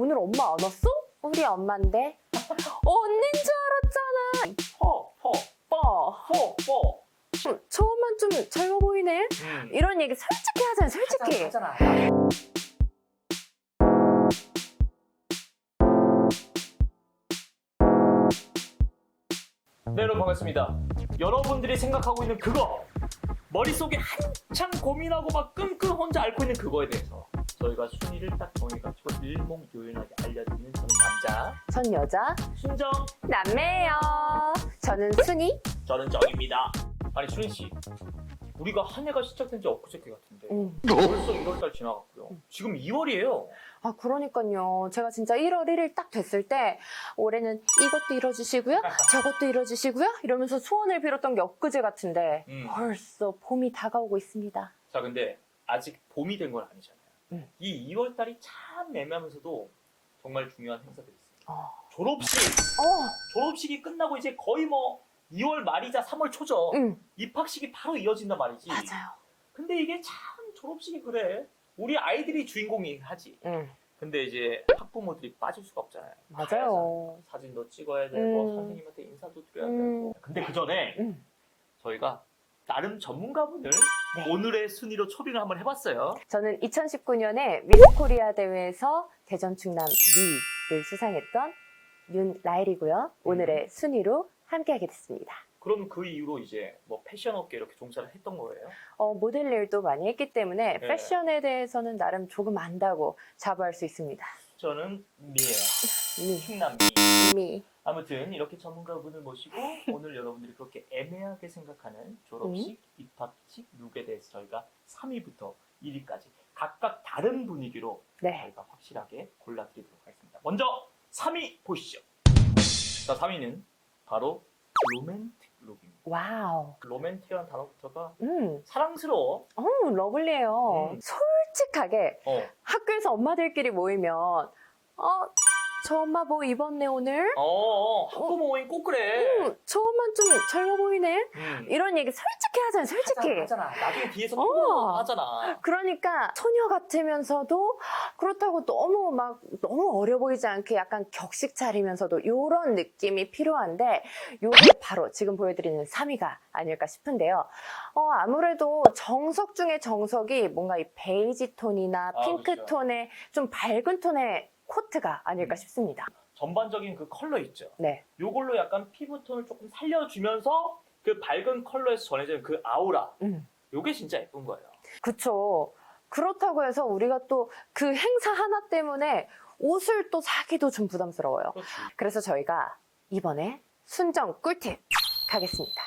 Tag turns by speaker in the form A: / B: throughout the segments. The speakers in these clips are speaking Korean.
A: 오늘 엄마 안 왔어? 우리 엄마인데. 언닌 줄 알았잖아.
B: 퍼, 퍼,
A: 뻐.
B: 퍼, 퍼.
A: 음, 저만 좀 젊어 보이네.
B: 음.
A: 이런 얘기 솔직히 하잖아, 솔직히.
B: 하잖아. 네, 여러분 반갑습니다. 여러분들이 생각하고 있는 그거 머릿속에 한참 고민하고 막 끙끙 혼자 앓고 있는 그거에 대해서 저희가 순위를 딱 정해가지고 일목요연하게 알려드리는 저는 남자
A: 전 여자,
B: 순정
A: 남매예요. 저는 순이.
B: 저는 정입니다. 아니 순희 씨, 우리가 한 해가 시작된 지 엊그저께 같은데
A: 음.
B: 벌써 1월달 지나갔고요. 지금 2월이에요.
A: 아, 그러니까요. 제가 진짜 1월 1일 딱 됐을 때 올해는 이것도 이뤄주시고요. 저것도 이뤄주시고요. 이러면서 소원을 빌었던 게 엊그제 같은데
B: 음.
A: 벌써 봄이 다가오고 있습니다.
B: 자, 근데 아직 봄이 된 건 아니잖아요.
A: 음.
B: 이 2월 달이 참 애매하면서도 정말 중요한 행사들이 있어요.
A: 어.
B: 졸업식,
A: 어,
B: 졸업식이 끝나고 이제 거의 뭐 2월 말이자 3월 초죠.
A: 응,
B: 입학식이 바로 이어진단 말이지.
A: 맞아요.
B: 근데 이게 참 졸업식이 그래. 우리 아이들이 주인공이 하지.
A: 응,
B: 근데 이제 학부모들이 빠질 수가 없잖아요.
A: 맞아요.
B: 사진도 찍어야 되고
A: 음.
B: 선생님한테 인사도 드려야
A: 음.
B: 되고. 근데 그 전에
A: 응.
B: 저희가 나름 전문가분을
A: 네.
B: 오늘의 순위로 초빙을 한번 해봤어요.
A: 저는 2019년에 미스코리아 대회에서 대전 충남 미를 수상했던 윤라일이고요. 오늘의 순위로 함께하게 됐습니다.
B: 그럼 그 이후로 이제 뭐 패션 업계 이렇게 종사를 했던 거예요?
A: 어, 모델 일도 많이 했기 때문에
B: 네.
A: 패션에 대해서는 나름 조금 안다고 자부할 수 있습니다.
B: 저는 미예요.
A: 미,
B: 킹남미.
A: 미.
B: 아무튼 이렇게 전문가분을 모시고 오늘 여러분들이 그렇게 애매하게 생각하는 졸업식,
A: 음.
B: 입학식, 룩에 대해서 저희가 3위부터 1위까지 각각 다른 분위기로
A: 네.
B: 저희가 확실하게 골라드리도록 하겠습니다. 먼저 3위 보시죠. 자, 3위는 바로 로맨틱 룩입니다.
A: 와우.
B: 로맨틱이라는 단어부터가
A: 음,
B: 사랑스러워.
A: 어, 러블리해요.
B: 음.
A: 솔직하게
B: 어,
A: 학교에서 엄마들끼리 모이면 어, 저 엄마 뭐 입었네 오늘?
B: 어, 어 학부모 모임 꼭 그래.
A: 음, 저 엄마 좀 젊어 보이네?
B: 음.
A: 이런 얘기 솔직히 하잖아, 솔직히.
B: 하잖아, 하잖아. 나중에 뒤에서
A: 어.
B: 또 하잖아.
A: 그러니까 소녀 같으면서도 그렇다고 너무 막 너무 어려 보이지 않게 약간 격식 차리면서도 이런 느낌이 필요한데 요게 바로 지금 보여드리는 3위가 아닐까 싶은데요. 어, 아무래도 정석 중에 정석이 뭔가 이 베이지 톤이나
B: 아,
A: 핑크
B: 그렇죠.
A: 톤의 좀 밝은 톤의 코트가 아닐까
B: 음.
A: 싶습니다.
B: 전반적인 그 컬러 있죠.
A: 네.
B: 요걸로 약간 피부톤을 조금 살려주면서 그 밝은 컬러에서 전해지는 그 아우라.
A: 음.
B: 요게 진짜 예쁜 거예요.
A: 그쵸. 그렇다고 해서 우리가 또 그 행사 하나 때문에 옷을 또 사기도 좀 부담스러워요.
B: 그렇지.
A: 그래서 저희가 이번에 순정 꿀팁 가겠습니다.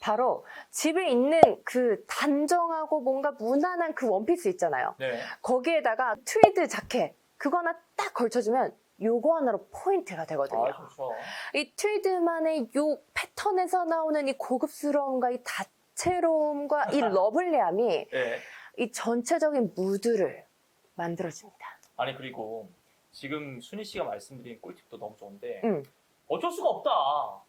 A: 바로 집에 있는 그 단정하고 뭔가 무난한 그 원피스 있잖아요.
B: 네.
A: 거기에다가 트위드 자켓 그거 하나 딱 걸쳐주면 요거 하나로 포인트가 되거든요.
B: 아, 좋죠.
A: 이 트위드만의 요 패턴에서 나오는 이 고급스러움과 이 다채로움과 이 러블리함이
B: 네.
A: 이 전체적인 무드를 만들어줍니다.
B: 아니, 그리고 지금 순희 씨가 말씀드린 꿀팁도 너무 좋은데,
A: 음.
B: 어쩔 수가 없다.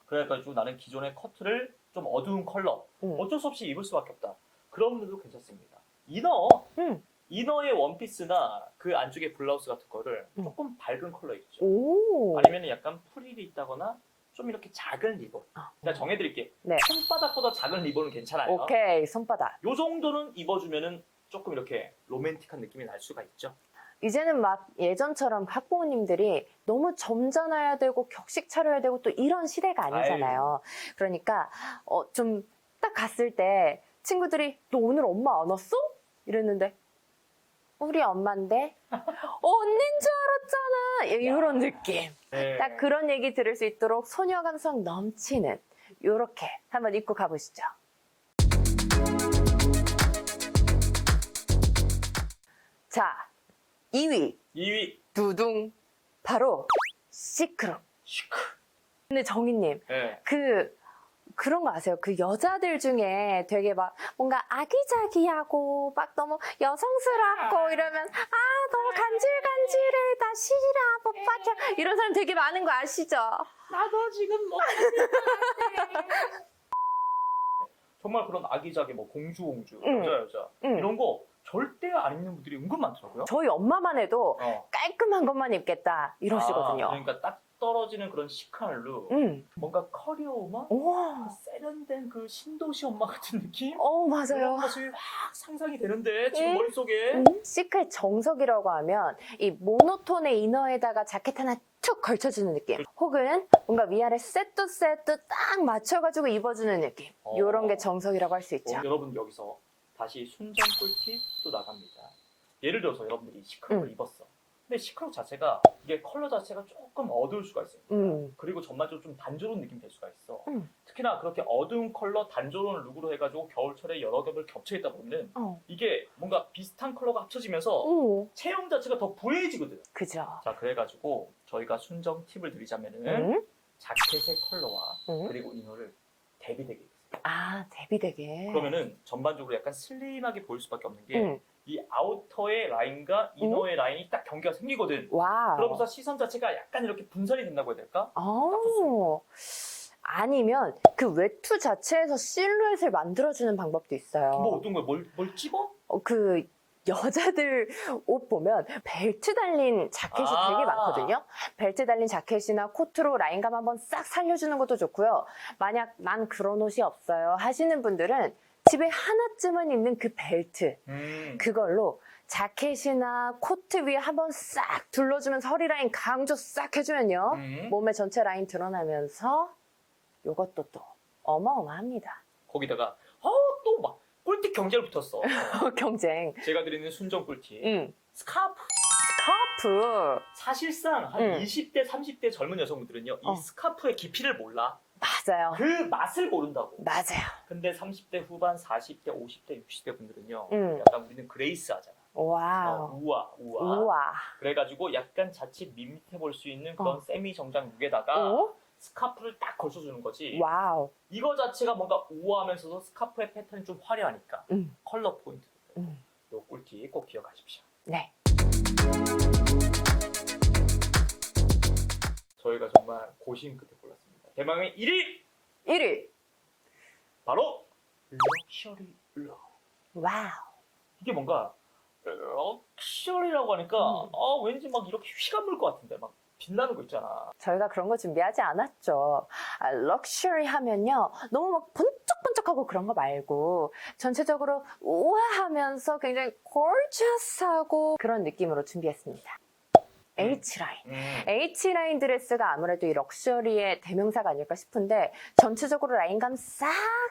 B: 그래가지고 나는 기존의 커트를 좀 어두운 컬러,
A: 음.
B: 어쩔 수 없이 입을 수밖에 없다. 그런 분들도 괜찮습니다. 이너,
A: 음.
B: 이너의 원피스나 그 안쪽에 블라우스 같은 거를
A: 음.
B: 조금 밝은 컬러 있죠.
A: 오.
B: 아니면 약간 프릴이 있다거나 좀 이렇게 작은 리본.
A: 아.
B: 제가 정해드릴게.
A: 네.
B: 손바닥보다 작은 리본은 괜찮아요.
A: 오케이 손바닥.
B: 요 정도는 입어주면은 조금 이렇게 로맨틱한 느낌이 날 수가 있죠.
A: 이제는 막 예전처럼 학부모님들이 너무 점잖아야 되고 격식 차려야 되고 또 이런 시대가 아니잖아요. 그러니까 어, 좀 딱 갔을 때 친구들이 너 오늘 엄마 안 왔어? 이랬는데 우리 엄마인데 언닌 줄 알았잖아 이런 느낌.
B: 네.
A: 딱 그런 얘기 들을 수 있도록 소녀 감성 넘치는 요렇게 한번 입고 가보시죠. 자, 2위
B: 2위
A: 두둥 바로 시크로.
B: 시크.
A: 근데 정희님
B: 네.
A: 그 그런 거 아세요? 그 여자들 중에 되게 막 뭔가 아기자기하고 막 너무 여성스럽고 이러면 아 너무 간질간질해 나 싫어 못 받아 이런 사람 되게 많은 거 아시죠?
B: 나도 지금 뭐 정말 그런 아기자기 뭐 공주 공주
A: 응.
B: 여자 여자
A: 응.
B: 이런 거 절대 안 입는 분들이 은근 많더라고요.
A: 저희 엄마만 해도
B: 어.
A: 깔끔한 것만 입겠다 이러시거든요.
B: 아, 그러니까 딱 떨어지는 그런 시크한 룩.
A: 음.
B: 뭔가 커리어 엄마?
A: 우와.
B: 세련된 그 신도시 엄마 같은 느낌?
A: 어,
B: 그런
A: 맞아요.
B: 모습이 확 상상이 되는데 지금
A: 음.
B: 머릿속에
A: 음. 시크의 정석이라고 하면 이 모노톤의 이너에다가 자켓 하나 툭 걸쳐주는 느낌. 혹은 뭔가 위아래 세트 세트 딱 맞춰가지고 입어주는 느낌.
B: 어.
A: 이런 게 정석이라고 할 수 있죠.
B: 어, 여러분 여기서 다시 순정 꿀팁 또 나갑니다. 예를 들어서 여러분들이 시크룩을
A: 음.
B: 입었어. 근데 시크룩 자체가 이게 컬러 자체가 조금 어두울 수가 있어요.
A: 음.
B: 그리고 전반적으로 좀 단조로운 느낌이 될 수가 있어.
A: 음.
B: 특히나 그렇게 어두운 컬러 단조로운 룩으로 해가지고 겨울철에 여러 겹을 겹쳐있다 보면
A: 어.
B: 이게 뭔가 비슷한 컬러가 합쳐지면서
A: 오.
B: 체형 자체가 더 부해지거든.
A: 그죠.
B: 자 그래가지고 저희가 순정 팁을 드리자면은
A: 음.
B: 자켓의 컬러와
A: 음.
B: 그리고 이너를 대비되게.
A: 아, 대비되게.
B: 그러면은 전반적으로 약간 슬림하게 보일 수밖에 없는 게
A: 음.
B: 이 아우터의 라인과 이너의 라인이 딱 경계가 생기거든.
A: 와우.
B: 그러면서 시선 자체가 약간 이렇게 분산이 된다고 해야 될까?
A: 어. 아니면 그 외투 자체에서 실루엣을 만들어주는 방법도 있어요.
B: 뭐 어떤 거야? 뭘, 뭘 찝어?
A: 어, 그 여자들 옷 보면 벨트 달린 자켓이
B: 아.
A: 되게 많거든요. 벨트 달린 자켓이나 코트로 라인감 한번 싹 살려주는 것도 좋고요. 만약 난 그런 옷이 없어요 하시는 분들은 집에 하나쯤은 있는 그 벨트
B: 음.
A: 그걸로 자켓이나 코트 위에 한번 싹 둘러주면서 허리 라인 강조 싹 해주면요.
B: 음.
A: 몸의 전체 라인 드러나면서 이것도 또 어마어마합니다.
B: 거기다가 어, 또막 꿀팁 경제를 붙었어.
A: 경쟁.
B: 제가 드리는 순정 꿀팁.
A: 음.
B: 스카프.
A: 스카프.
B: 사실상 한
A: 음.
B: 20대, 30대 젊은 여성분들은요,
A: 어.
B: 이 스카프의 깊이를 몰라.
A: 맞아요.
B: 그 맛을 모른다고.
A: 맞아요.
B: 근데 30대 후반, 40대, 50대, 60대 분들은요,
A: 음.
B: 약간 우리는 그레이스 하잖아. 어,
A: 와우.
B: 우아, 우아.
A: 우와.
B: 그래가지고 약간 자칫 밋밋해 볼 수 있는 그런
A: 어.
B: 세미 정장 룩에다가
A: 오?
B: 스카프를 딱 걸쳐주는 거지.
A: 와우.
B: 이거 자체가 뭔가 우아하면서도 스카프의 패턴이 좀 화려하니까
A: 음.
B: 컬러 포인트.
A: 음.
B: 요 꿀팁 꼭 기억하십시오.
A: 네.
B: 저희가 정말 고심 끝에. 대망의 1위
A: 1위.
B: 바로 럭셔리 룩.
A: 와우.
B: 이게 뭔가 럭셔리라고 하니까
A: 음.
B: 아 왠지 막 이렇게 휘가 물 것 같은데 막 빛나는 거 있잖아.
A: 저희가 그런 거 준비하지 않았죠. 아, 럭셔리 하면요. 너무 막 번쩍번쩍하고 그런 거 말고 전체적으로 우아하면서 굉장히 gorgeous하고 그런 느낌으로 준비했습니다. H라인.
B: 음.
A: H라인 드레스가 아무래도 이 럭셔리의 대명사가 아닐까 싶은데 전체적으로 라인감 싹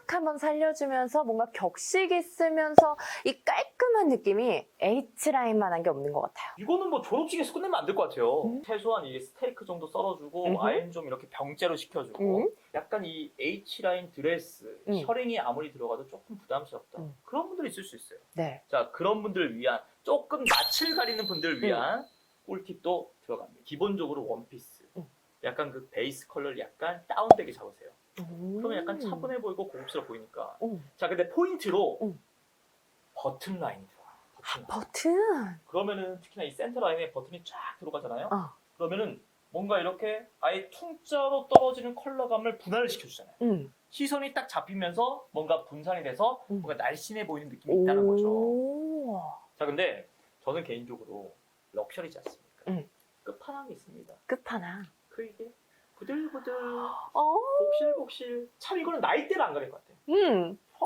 A: 한번 살려주면서 뭔가 격식 있으면서 이 깔끔한 느낌이 H라인만한 게 없는 것 같아요.
B: 이거는 뭐 졸업식에서 끝내면 안 될 것 같아요.
A: 음.
B: 최소한 이 스테이크 정도 썰어주고
A: 음흠.
B: 아임 좀 이렇게 병째로 시켜주고
A: 음.
B: 약간 이 H라인 드레스
A: 음.
B: 셔링이 아무리 들어가도 조금 부담스럽다.
A: 음.
B: 그런 분들 있을 수 있어요.
A: 네.
B: 자 그런 분들을 위한 조금 낯을 가리는 분들을 위한 꿀팁도 들어갑니다. 기본적으로 원피스.
A: 음.
B: 약간 그 베이스 컬러를 약간 다운되게 잡으세요.
A: 음.
B: 그러면 약간 차분해 보이고 고급스러워 보이니까.
A: 음.
B: 자 근데 포인트로
A: 음.
B: 버튼 라인이 들어가. 버튼 라인.
A: 버튼.
B: 그러면은 특히나 이 센터 라인에 버튼이 쫙 들어가잖아요.
A: 어.
B: 그러면은 뭔가 이렇게 아예 퉁자로 떨어지는 컬러감을 분할을 시켜주잖아요.
A: 음.
B: 시선이 딱 잡히면서 뭔가 분산이 돼서
A: 음.
B: 뭔가 날씬해 보이는 느낌이 있다는 거죠.
A: 오.
B: 자, 근데 저는 개인적으로 럭셔리지 않습니까?
A: 음.
B: 끝판왕이 있습니다.
A: 끝판왕.
B: 그 이게 부들부들,
A: 어.
B: 복실복실. 참 이거는 나이대를 안 가릴 것 같아.
A: 음.
B: 퍼,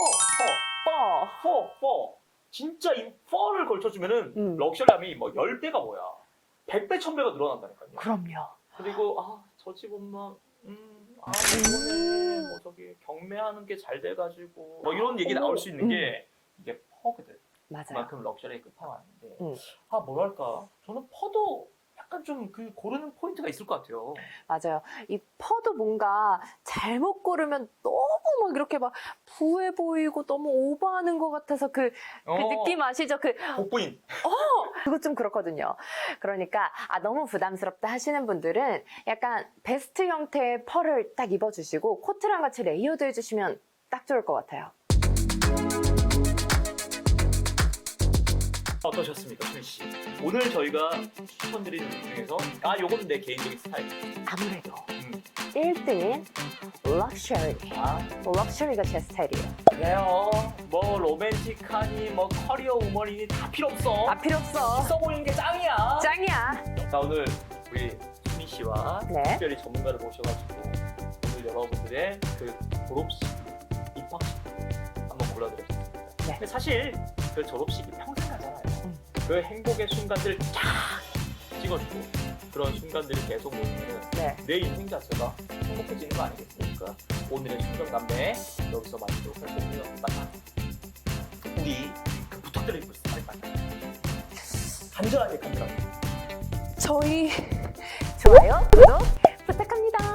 A: 뻐.
B: 퍼, 퍼, 퍼. 진짜 이 퍼를 걸쳐주면은
A: 음.
B: 럭셔리함이 뭐 10배가 뭐야. 100배, 1000배가 늘어난다니까요.
A: 그럼요.
B: 그리고 아 저 집 엄마 음, 아 이번에 뭐 저기 경매하는 게 잘 돼가지고 뭐 이런 얘기 나올 수 있는 게 이게 퍼거든
A: 맞아요.
B: 그만큼 럭셔리의 끝판왕인데
A: 음.
B: 아 뭐랄까 저는 퍼도 약간 좀 그 고르는 포인트가 있을 것 같아요
A: 맞아요. 이 퍼도 뭔가 잘못 고르면 너무 막 이렇게 막 부해 보이고 너무 오버하는 것 같아서 그, 그
B: 어,
A: 느낌 아시죠? 그,
B: 복부인
A: 그거 좀 그렇거든요. 그러니까, 아, 너무 부담스럽다 하시는 분들은 약간 베스트 형태의 펄을 딱 입어주시고 코트랑 같이 레이어드 해주시면 딱 좋을 것 같아요.
B: 어떠셨습니까 수민 씨 오늘 저희가 추천드린 룩 중에서 아 요건 내 개인적인 스타일
A: 아무래도
B: 음,
A: 1등인 럭셔리.
B: 아,
A: 럭셔리가 제 스타일이에요.
B: 그래요. 뭐 로맨틱하니 뭐 커리어 우먼이니 다 필요 없어.
A: 아, 필요 없어.
B: 있어 보이는 게 짱이야.
A: 짱이야.
B: 자 오늘 우리 수미 씨와
A: 네.
B: 특별히 전문가를 모셔가지고 오늘 여러분들의 그 졸업식, 입학식 한번 골라드렸습니다.
A: 네.
B: 근데 사실 그 졸업식이 평생 가잖아요.
A: 음.
B: 그 행복의 순간들을 쫙 찍어주고 그런 순간들이 계속 모이면
A: 네.
B: 내 인생 자체가 행복해지는 거 아니겠습니까? 오늘의 순간 담배 여기서 마치도록 할 거고요. 맞아. 우리 그 부탁드리고 있어요. 빨리 빨리. 간절하게 간절하게.
A: 저희 좋아요, 구독 부탁합니다.